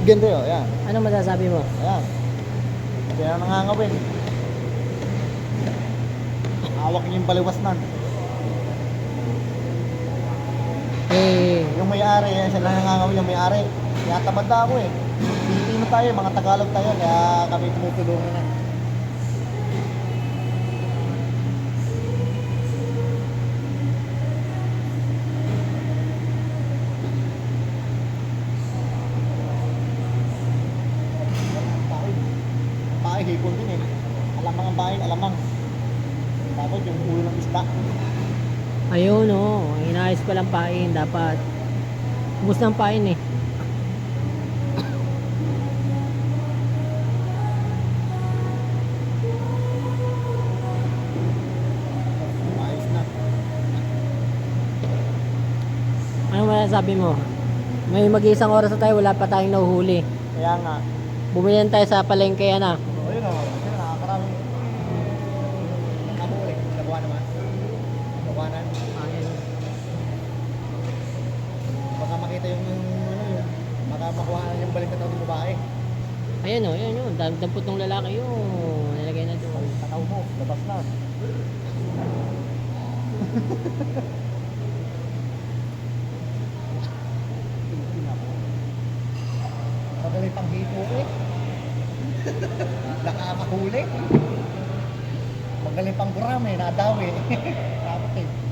Ganda yun, ayan. Ano masasabi mo? Ayan. Kaya nangangawin. Hawak niyo yung baliwasnan. Eh, Yung may-ari, yan sila nangangawin yung may-ari. Kaya tamad na ako eh. Pilipino tayo, mga Tagalog tayo, kaya kami tumutulungan na. Hipon din eh. Alamang ang pain, alamang. Tapos yung ulo ng isda. ayun oh, inayos pa lang pain. Dapat. Ubus ng pain eh. Na. Ano masasabi mo? May mag-iisang oras na tayo, wala pa tayong nahuhuli. Kaya nga, Bumili na tayo sa palengke yan ah. O yun o, yun nakakarami. Nakuha naman. Nakuhanan. Baka makita yung, yung ano yun, baka makuha na yung balik na tao ng babae. Ayun oh, ayun yun. Dam- Dampot ng lalaki yun. Nilagay na doon. Tanaw mo, labas na. Madali pang hito eh. Nakamakahuli. Magaling pang kurame, nadawi. Dapat eh.